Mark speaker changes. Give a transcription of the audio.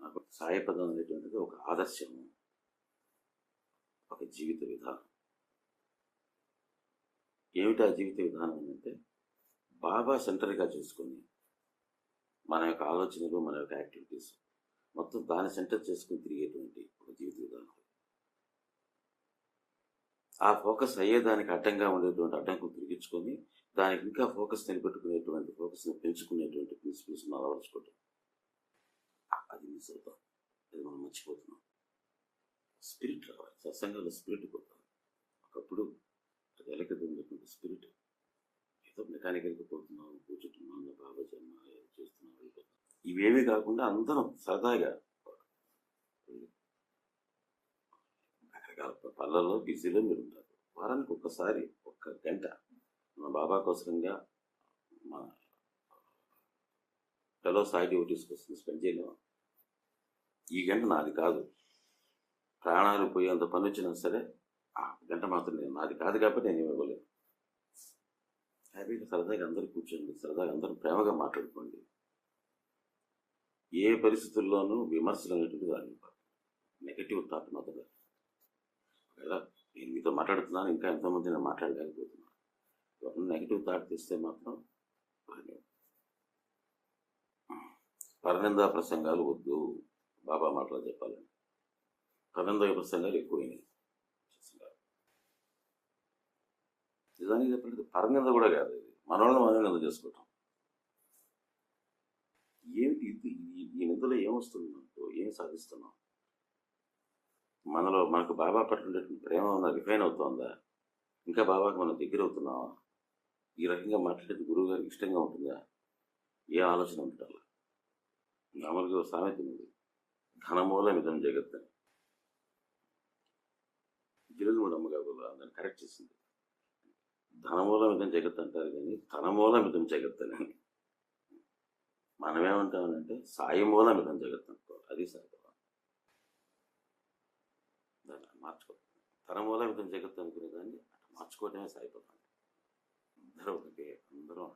Speaker 1: నాకు సాయపదం అనేటువంటిది ఒక ఆదర్శము ఒక జీవిత విధానం. ఏమిటి ఆ జీవిత విధానం అంటే బాబా సెంటర్గా చేసుకొని మన యొక్క ఆలోచనలు మన యొక్క యాక్టివిటీస్ మొత్తం దాన్ని సెంటర్ చేసుకుని తిరిగేటువంటి ఒక జీవిత విధానం. ఆ ఫోకస్ అయ్యేదానికి అడ్డంగా ఉండేటువంటి అడ్డంకులు తిరిగించుకొని దానికి ఇంకా ఫోకస్ నిలబెట్టుకునేటువంటి ఫోకస్ని పెంచుకునేటువంటి ప్రిన్సిపల్స్ని అలవరుచుకోవటం అది మిస్ అవుతాం అది మనం మర్చిపోతున్నాం. స్పిరిట్ రావాలి. సత్సంగంలో స్పిరిట్ పోతాం ఒకప్పుడు అది ఎలకది ఉన్నటువంటి స్పిరిట్ ఏదో మెకానికల్కి పోతున్నాం కూర్చుంటున్నాం నా బాబా జన్మ ఏదో చేస్తున్నాం వెళ్ళిపోతున్నాం. ఇవేమీ కాకుండా అందరం సరదాగా రకరకాల పనులలో బిజీలో మీరు ఉంటారు వారానికి ఒక్కసారి ఒక్క గంట మా బాబా కోసంగా మా ఫెలో సాయి డ్యూటీస్ కోసం స్పెండ్ చేయలేము. ఈ గంట నాది కాదు. ప్రాణాలు పోయేంత పని వచ్చినా సరే ఆ గంట మాత్రం నేను నాది కాదు కాబట్టి నేను ఏమి హ్యాపీగా సరదాగా అందరూ కూర్చోండి సరదాగా అందరూ ప్రేమగా మాట్లాడుకోండి. ఏ పరిస్థితుల్లోనూ విమర్శలు అనేటువంటిది దాని నెగటివ్ థాట్ మాత్రం ఒకవేళ నేను మీతో మాట్లాడుతున్నాను ఇంకా ఎంతోమంది నేను మాట్లాడలేకపోతున్నాను. ఎవరైనా నెగిటివ్ థాట్ తెస్తే మాత్రం పరనిందా ప్రసంగాలు వద్దు. బాబా మాటలు చెప్పాలని. పరనింద ప్రసంగాలు ఎక్కువైనాయి. నిజానికి చెప్పండి పరనింద కూడా కాదు ఇది. మనోళ్ళని మనం నింద చేసుకోవటం ఏమిటి ఇది? ఈ- నిందలో ఏమొస్తుంది మనకు ఏం సాధిస్తున్నాం? మనలో మనకు బాబా పట్ల ఉండేటువంటి ప్రేమ ఉందా రిఫైన్ అవుతుందా? ఇంకా బాబాకి మనం దగ్గర అవుతున్నావా ఈ రకంగా మాట్లాడేది గురువు గారికి ఇష్టంగా ఉంటుందా? ఏ ఆలోచన ఉంటుందా మామూలుగా సామెత ఉంది ధనమూలం ఇదం జగత్ అని గిరిజనుడు అమ్మగారు దాన్ని కరెక్ట్ చేసింది. ధనమూలం ఇదం జగత్ అంటారు కానీ ధనమూలం ఇదం జగత్ అని మనమేమంటామనంటే సాయి మూలం ఇదం జగత్ అనుకోవాలి అది సరిపడా దాన్ని మార్చుకో. తరమూలం ఇదం జగత్ అనుకునే దాన్ని అట్లా మార్చుకోవటమే సాయిపోతాం అందరూ ఒకటే అందరం